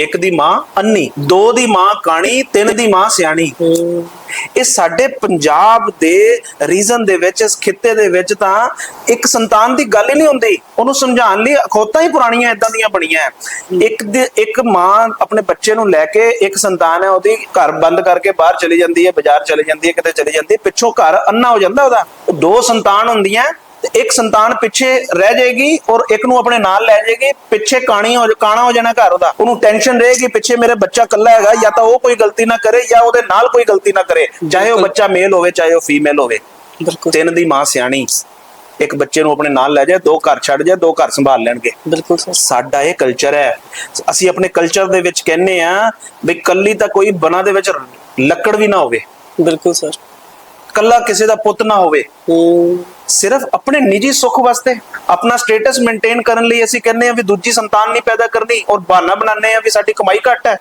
ਇੱਕ ਦੀ ਮਾਂ ਅੰਨੀ, ਦੋ ਦੀ ਮਾਂ ਕਾਣੀ, ਤਿੰਨ ਦੀ ਮਾਂ ਸਿਆਣੀ। ਇਹ ਸਾਡੇ ਪੰਜਾਬ ਦੇ ਰੀਜਨ ਦੇ ਵਿੱਚ, ਇਸ ਖਿੱਤੇ ਦੇ ਵਿੱਚ ਤਾਂ ਇੱਕ ਸੰਤਾਨ ਦੀ ਗੱਲ ਹੀ ਨਹੀਂ ਹੁੰਦੀ। ਉਹਨੂੰ ਸਮਝਾਉਣ ਲਈ ਅਖੌਤਾਂ ਹੀ ਪੁਰਾਣੀਆਂ ਇਦਾਂ ਦੀਆਂ ਬਣੀਆਂ। ਇੱਕ ਇੱਕ ਮਾਂ ਆਪਣੇ ਬੱਚੇ ਨੂੰ ਲੈ ਕੇ ਇੱਕ ਸੰਤਾਨ ਹੈ, ਉਹਦੀ ਘਰ ਬੰਦ ਕਰਕੇ ਬਾਹਰ ਚਲੀ ਜਾਂਦੀ ਹੈ, ਬਾਜ਼ਾਰ ਚਲੀ ਜਾਂਦੀ ਹੈ, ਕਿਤੇ ਚਲੀ ਜਾਂਦੀ ਹੈ, ਪਿੱਛੋਂ ਘਰ ਅੰਨਾ ਹੋ ਜਾਂਦਾ ਉਹਦਾ। ਦੋ ਸੰਤਾਨ ਹੁੰਦੀਆਂ ਤੇ ਇੱਕ ਸੰਤਾਨ ਪਿੱਛੇ ਰਹਿ ਜਾਏਗੀ ਔਰ ਇੱਕ ਨੂੰ ਆਪਣੇ ਨਾਲ ਲੈ ਜਾਏਗੀ ਪਿੱਛੇ ਕਾਣੀ ਹੋ ਕਾਣਾ ਹੋ ਜਾਣਾ ਘਰ ਉਹਦਾ। ਉਹਨੂੰ ਟੈਨਸ਼ਨ ਰਹੇਗੀ ਪਿੱਛੇ ਮੇਰੇ ਬੱਚਾ ਇਕੱਲਾ ਹੈਗਾ ਜਾਂ ਤਾਂ ਉਹ ਕੋਈ ਗਲਤੀ ਨਾ ਕਰੇ ਜਾਂ ਉਹਦੇ ਨਾਲ ਕੋਈ ਗਲਤੀ ਨਾ ਕਰੇ। ਚਾਹੇ ਉਹ ਬੱਚਾ ਮੇਲ ਹੋਵੇ ਚਾਹੇ ਉਹ ਫੀਮੇਲ ਹੋਵੇ। ਬਿਲਕੁਲ। ਤਿੰਨ ਦੀ ਮਾਂ ਸਿਆਣੀ। ਇੱਕ ਬੱਚੇ ਨੂੰ ਆਪਣੇ ਨਾਲ ਲੈ ਜਾਏ ਦੋ ਘਰ ਛੱਡ ਜਾਏ ਦੋ ਘਰ ਸੰਭਾਲ ਲੈਣਗੇ। ਬਿਲਕੁਲ ਸਰ। ਸਾਡਾ ਇਹ ਕਲਚਰ ਹੈ। ਅਸੀਂ ਆਪਣੇ ਕਲਚਰ ਦੇ ਵਿੱਚ ਕਹਿੰਨੇ ਆ ਵੀ ਕੱਲੀ ਤਾਂ ਕੋਈ ਬਣਾ ਦੇ ਵਿੱਚ ਲੱਕੜ ਵੀ ਨਾ ਹੋਵੇ। ਬਿਲਕੁਲ ਸਰ। ਕੱਲਾ ਕਿਸੇ ਦਾ ਪੁੱਤ ਨਾ ਹੋਵੇ। ਸਿਰਫ ਆਪਣੇ ਨਿੱਜੀ ਸੁੱਖ ਵਾਸਤੇ, ਆਪਣਾ ਸਟੇਟਸ ਮੇਨਟੇਨ ਕਰਨ ਲਈ ਅਸੀਂ ਕਹਿੰਦੇ ਆ ਵੀ ਦੂਜੀ ਸੰਤਾਨ ਨਹੀਂ ਪੈਦਾ ਕਰਨੀ ਔਰ ਬਹਾਨਾ ਬਣਾਉਂਦੇ ਆ ਵੀ ਸਾਡੀ ਕਮਾਈ ਘੱਟ ਹੈ।